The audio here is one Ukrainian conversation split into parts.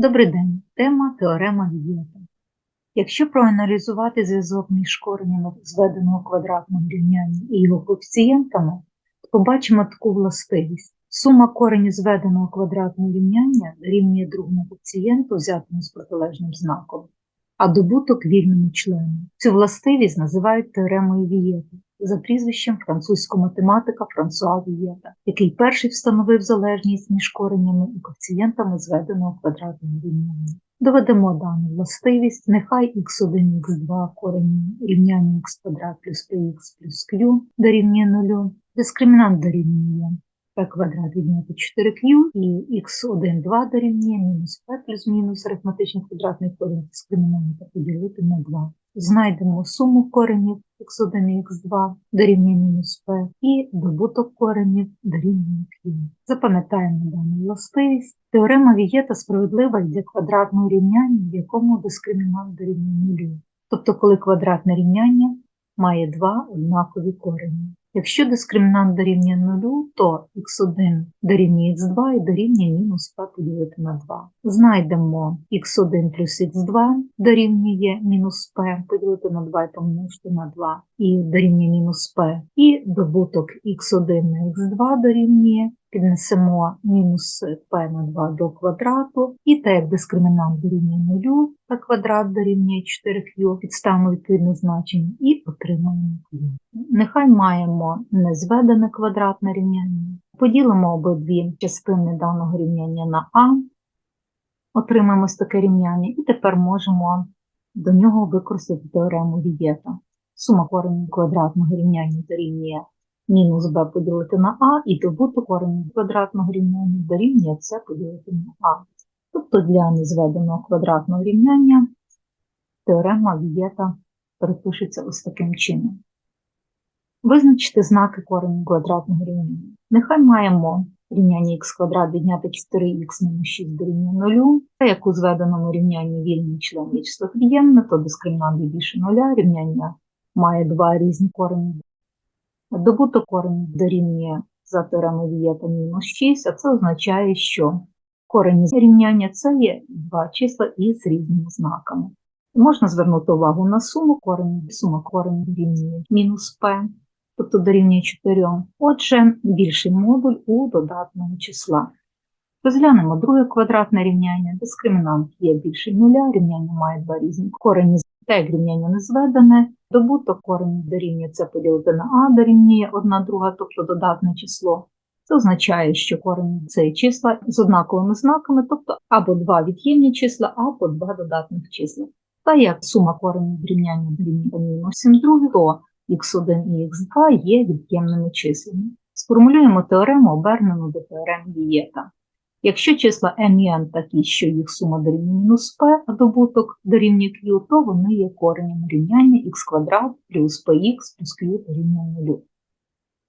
Добрий день. Тема теорема Вієта. Якщо проаналізувати зв'язок між коренями зведеного квадратного рівняння і його коефіцієнтами, то побачимо таку властивість. Сума коренів зведеного квадратного рівняння дорівнює другому коефіцієнту, взятому з протилежним знаком, а добуток вільному члену. Цю властивість називають теоремою Вієта за прізвищем французького математика Франсуа Вієта, який перший встановив залежність між коренями і коефіцієнтами зведеного квадратного рівняння. Доведемо дану властивість, нехай х1, х2 корені рівняння х квадрат плюс px плюс q дорівнює 0, дискримінант дорівнює p квадрат відняти 4q і x1, 2 дорівнює мінус p плюс мінус арифметичний квадратний корінь дискримінанта поділити на 2. Знайдемо суму коренів x1 і x2 дорівнює мінус p і добуток коренів дорівнює q. Запам'ятаємо дану властивість. Теорема Вієта справедлива для квадратного рівняння, в якому дискримінант дорівнює нулю. Тобто, коли квадратне рівняння має два однакові корені. Якщо дискримінант дорівнює нулю, то x1 дорівнює x2 і дорівнює мінус p поділити на 2. Знайдемо x1 плюс x2 дорівнює мінус p поділити на 2 і помножити на 2 і дорівнює мінус p. І добуток x1 на x2 дорівнює піднесемо мінус p на 2 до квадрату, і так як дискримінант дорівнює 0, p квадрат дорівнює 4q, підставимо відповідне значення і отримаємо q. Нехай маємо незведене квадратне рівняння. Поділимо обидві частини даного рівняння на а, отримаємо ось таке рівняння, і тепер можемо до нього використати теорему Вієта. Сума коренів квадратного рівняння дорівнює мінус b поділити на а, і добуток коренів квадратного рівняння дорівнює c поділити на а. Тобто для незведеного квадратного рівняння теорема Вієта перепишеться ось таким чином. Визначити знаки коренів квадратного рівняння. Нехай маємо рівняння х квадрат відняти 4х мінус 6 дорівнює 0, та як у зведеному рівнянні вільний член є число то дискримінант є більше нуля, рівняння має два різні корені. Добуток коренів дорівнює за теоремою Вієта мінус 6, а це означає, що корені рівняння це є два числа із різними знаками. Можна звернути увагу на суму коренів. Сума коренів дорівнює мінус p, тобто дорівнює 4. Отже, більший модуль у додатному числа. Розглянемо друге квадратне рівняння. Дискримінант є більше нуля, рівняння має два різні корені. Те, як рівняння не зведене, добуток коренів дорівнює це поділити на а дорівнює 1 друга, тобто додатне число. Це означає, що корені це числа з однаковими знаками, тобто або два від'ємні числа, або два додатних числа. Та як сума коренів рівняння дорівнює мінус 7 других, то х1 і х2 є від'ємними числами. Сформулюємо теорему, обернену до теореми Вієта. Якщо числа m і n такі, що їх сума дорівнює мінус p, а добуток дорівнює q, то вони є коренем рівняння x квадрат плюс px плюс q дорівнює 0.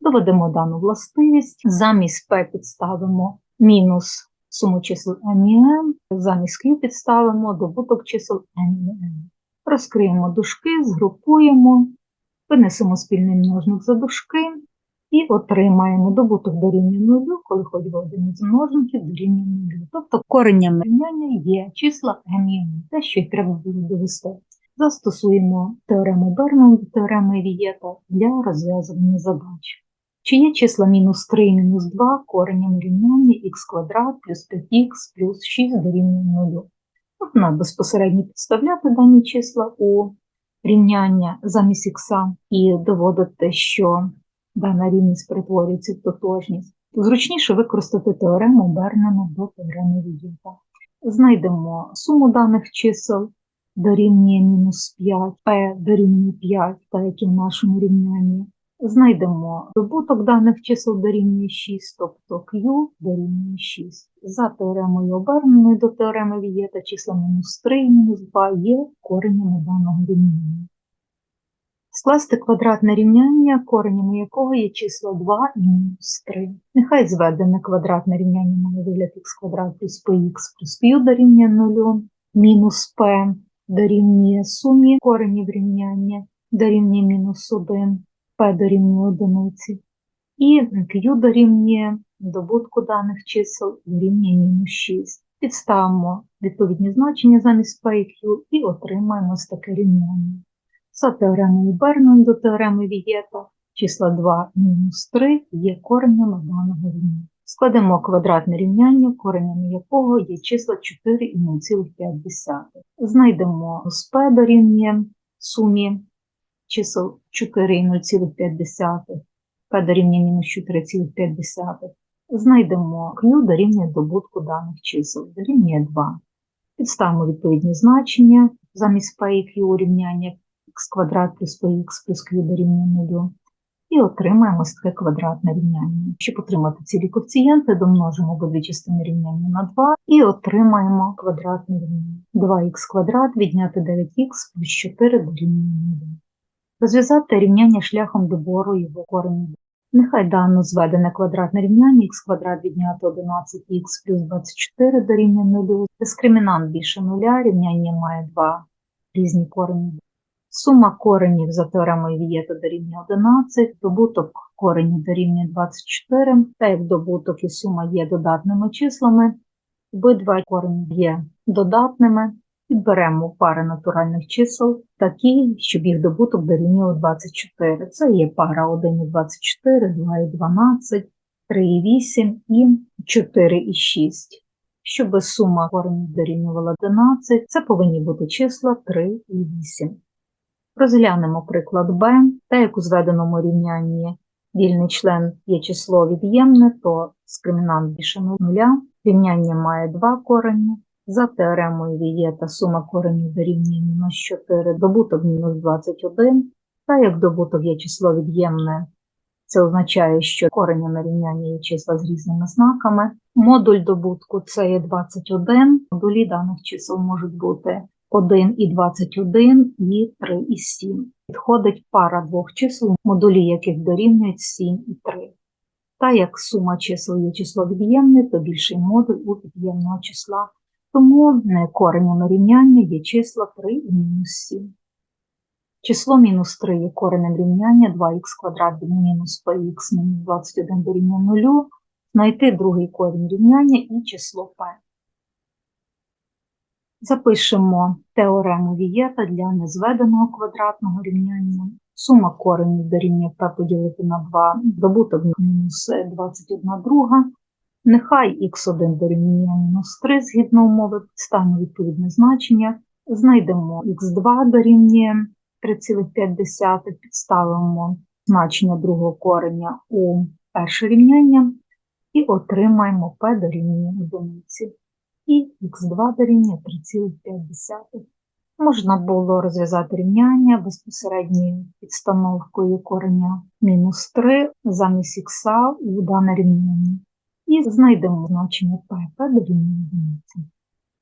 Доведемо дану властивість. Замість p підставимо мінус суму чисел m і n, замість q підставимо добуток чисел m і n. Розкриємо дужки, згрупуємо, винесемо спільний множник за дужки і отримаємо добуток дорівнює нулю, коли хоч би один із множників дорівнює нулю. Тобто коренням рівняння є числа m те, що й треба було довести. Застосуємо теорему Берна до теореми Вієта для розв'язування задач. Чи є числа мінус 3 і мінус 2 коренем рівняння х квадрат плюс 5х плюс 6 дорівнює 0? Можна безпосередньо підставляти дані числа у рівняння замість ікса і доводити, що дана рівність перетворюється в тотожність. Зручніше використати теорему Бернена до теореми Вієта. Знайдемо суму даних чисел дорівнює мінус 5, p дорівнює 5, так як і в нашому рівнянні. Знайдемо добуток даних чисел дорівнює 6, тобто Q дорівнює 6. За теоремою оберненою до теореми Вієта числа мінус 3 і мінус 2 є коренями даного рівняння. Скласти квадратне рівняння, коренями якого є числа 2 і мінус 3. Нехай зведене квадратне рівняння має вигляд х квадрат плюс px плюс q дорівнює 0, мінус p дорівнює сумі коренів рівняння, дорівнює мінус 1, p дорівнює 1, і q дорівнює добутку даних чисел дорівнює мінус 6. Підставимо відповідні значення замість P і Q і отримаємо ось таке рівняння. За теоремою Бернон до теореми Вієта числа 2 мінус 3 є коренями даного рівняння. Складемо квадратне рівняння, коренями якого є числа 4 і 0,5. Знайдемо з P дорівнює сумі чисел 4 і 0,5, P дорівнює мінус 4,5. Знайдемо Q дорівнює добутку даних чисел, дорівнює 2. Підставимо відповідні значення замість P і Q урівняння x квадрат плюс px плюс q дорівнює 0. І отримаємо таке квадратне рівняння. Щоб отримати цілі коефіцієнти, домножимо обидві частини рівняння на 2 і отримаємо квадратне рівняння. 2х квадрат відняти 9х плюс 4 дорівнює 0. Розв'язати рівняння шляхом добору його коренів. Нехай дано зведене квадратне рівняння х квадрат відняти 11х плюс 24 дорівнює 0. Дискримінант більше нуля, рівняння має два різні корені. Сума коренів за теоремою Вієта дорівнює 11, добуток коренів дорівнює 24, та як добуток і сума є додатними числами, обидва корені є додатними, підберемо пари натуральних чисел, такі, щоб їх добуток дорівнював 24. Це є пара 1 і 24, 2 і 12, 3 і 8 і 4 і 6. Щоб сума коренів дорівнювала 11, це повинні бути числа 3 і 8. Розглянемо приклад Б. Та як у зведеному рівнянні вільний член є число від'ємне, то скримінант більше нуля. Рівняння має два корені. За теоремою Вієта сума коренів дорівнює мінус 4, добуток мінус 21. Та як добуток є число від'ємне, це означає, що коренями рівняння є числа з різними знаками. Модуль добутку це є 21. Модулі даних чисел можуть бути 1 і 21 і 3 і 7. Підходить пара двох чисел, модулі яких дорівнюють 7 і 3. Та як сума чисел є число від'ємне, то більший модуль у від'ємного числа. Тому коренями рівняння є числа 3 і мінус 7. Число мінус 3 є коренем рівняння 2х квадрат мінус px мінус 21 дорівнює 0. Знайти другий корінь рівняння і число p. Запишемо теорему Вієта для незведеного квадратного рівняння. Сума коренів дорівнює p поділити на 2, добуток мінус 21 друга. Нехай х1 дорівнює мінус 3 згідно умови, підставимо відповідне значення. Знайдемо х2 дорівнює 3,5, підставимо значення другого кореня у перше рівняння і отримаємо p дорівнює 1 і х2 дорівнює 3,5. Можна було розв'язати рівняння безпосередньою підстановкою кореня мінус 3 замість х у дане рівняння. І знайдемо значення p дорівнює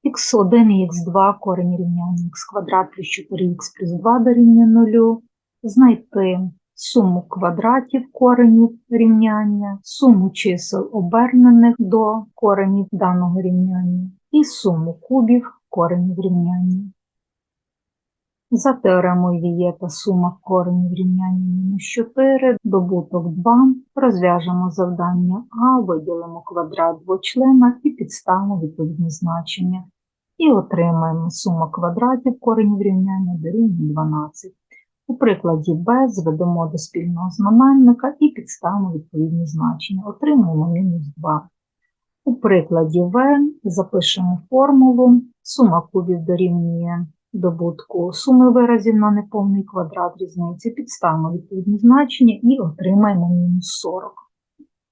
1. х1 і х2 корені рівняння х квадрат плюс 4х плюс 2 дорівнює 0. Знайти суму квадратів коренів рівняння, суму чисел обернених до коренів даного рівняння і суму кубів коренів рівняння. За теоремою Вієта сума коренів рівняння мінус 4, добуток 2, розв'яжемо завдання А, виділимо квадрат двочлена і підставимо відповідні значення. І отримаємо суму квадратів коренів рівняння дорівнює 12. У прикладі Б зведемо до спільного знаменника і підставимо відповідні значення. Отримуємо мінус 2. У прикладі В запишемо формулу. Сума кубів дорівнює добутку суми виразів на неповний квадрат різниці, підставимо відповідні значення і отримаємо мінус 40.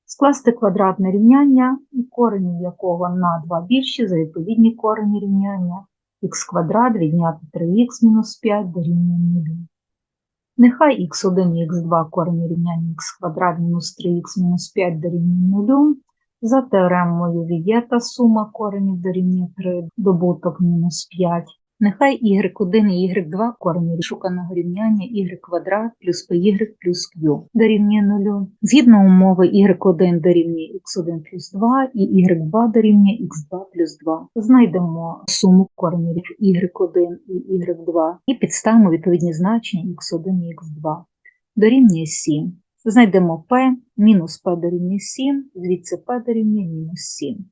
Скласти квадратне рівняння, корені якого на 2 більші за відповідні корені рівняння х квадрат відняти 3х мінус 5 дорівнює 0. Нехай х1 і х2 корені рівняння х квадрат мінус 3х мінус 5 дорівнює 0. За теоремою Вієта сума коренів дорівнює 3, добуток мінус 5. Нехай y1 і y2 корені шуканого рівняння y квадрат плюс py плюс q дорівнює 0. Згідно умови y1 дорівнює x1 плюс 2 і y2 дорівнює x2 плюс 2. Знайдемо суму коренів y1 і y2 і підставимо відповідні значення x1 і x2. Дорівнює 7. Знайдемо p, мінус p дорівнює 7, звідси p дорівнює мінус 7.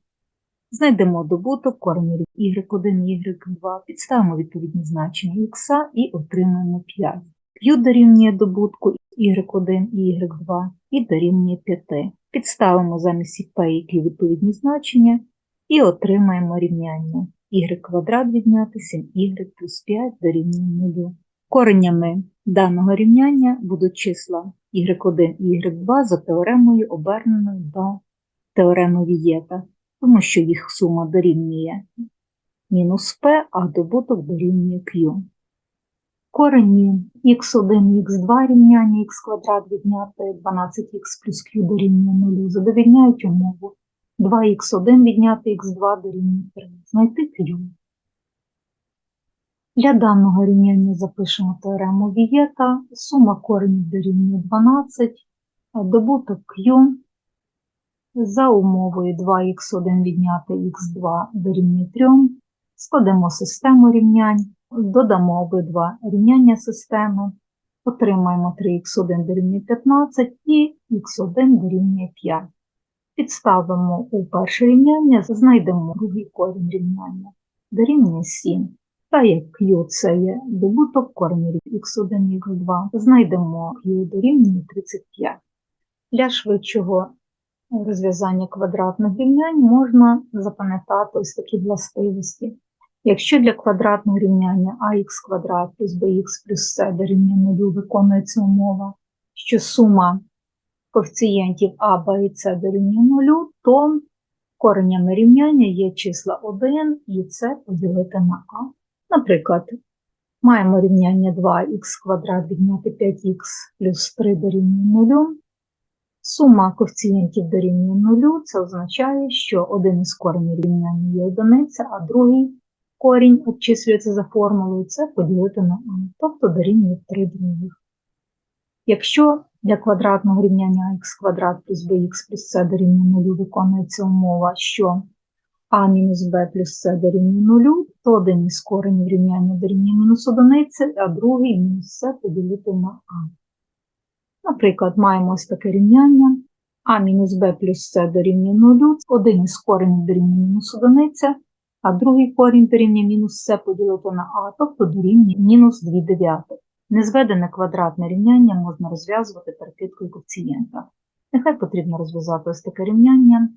Знайдемо добуток коренів y1 і y2, підставимо відповідні значення х і отримаємо 5. Q дорівнює добутку y1 і y2 і дорівнює 5. Підставимо замість p і відповідні значення і отримаємо рівняння y квадрат відняти 7y плюс 5 дорівнює 0. Коренями даного рівняння будуть числа y1 і y2 за теоремою оберненою до теореми Вієта, тому що їх сума дорівнює мінус p, а добуток дорівнює q. Корені х1 х2 рівняння х квадрат відняти 12х плюс q дорівнює 0 задовільняють умову 2х1 відняти х2 дорівнює 3. Знайти q. Для даного рівняння запишемо теорему Вієта. Сума коренів дорівнює 12, а добуток q за умовою 2х1 відняти х2 дорівнює 3. Складемо систему рівнянь, додамо обидва рівняння системи, отримаємо 3х1 дорівнює 15 і х1 дорівнює 5. Підставимо у перше рівняння, знайдемо другий корінь рівняння, дорівнює 7. Та як q це є добуток коренів х1 і х2, знайдемо q дорівнює 35. Для швидшого розв'язання квадратних рівнянь можна запам'ятати ось такі властивості. Якщо для квадратного рівняння ax квадрат плюс bx плюс c дорівнює 0 виконується умова, що сума коефіцієнтів а, б і с дорівнює 0, то коренями рівняння є числа 1 і c поділити на а. Наприклад, маємо рівняння 2х квадрат відняти 5х плюс 3 дорівнює 0. Сума коефіцієнтів дорівнює 0, це означає, що один із коренів рівняння є одиниця, а другий корінь обчислюється за формулою це поділити на а, тобто дорівнює 3 других. Якщо для квадратного рівняння х квадрат плюс bx плюс c дорівнює 0 виконується умова, що а мінус b плюс c дорівнює 0, то один із коренів рівняння дорівнює мінус 1, а другий мінус c поділити на а. Наприклад, маємо ось таке рівняння а мінус b плюс c дорівнює 0, один із коренів дорівнює мінус 1, а другий корінь дорівнює мінус c поділити на а, тобто дорівнює мінус 2 дев'ятих. Незведене квадратне рівняння можна розв'язувати перекидкою коефіцієнта. Нехай потрібно розв'язати ось таке рівняння.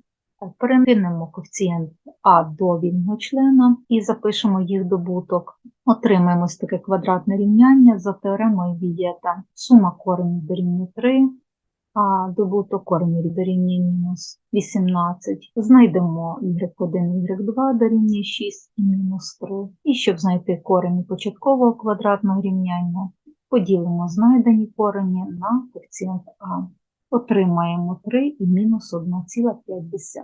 Перекинемо коефіцієнт А до вільного члена і запишемо їх добуток. Отримаємо ось таке квадратне рівняння за теоремою Вієта. Сума коренів дорівнює 3, а добуток коренів дорівнює мінус 18. Знайдемо y1 і y2 дорівнює 6 і мінус 3. І щоб знайти корені початкового квадратного рівняння, поділимо знайдені корені на коефіцієнт А отримаємо 3 і мінус 1,5.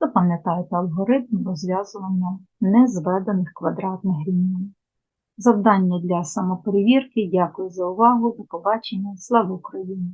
Запам'ятайте алгоритм розв'язування незведених квадратних рівнянь. Завдання для самоперевірки. Дякую за увагу. До побачення. Слава Україні!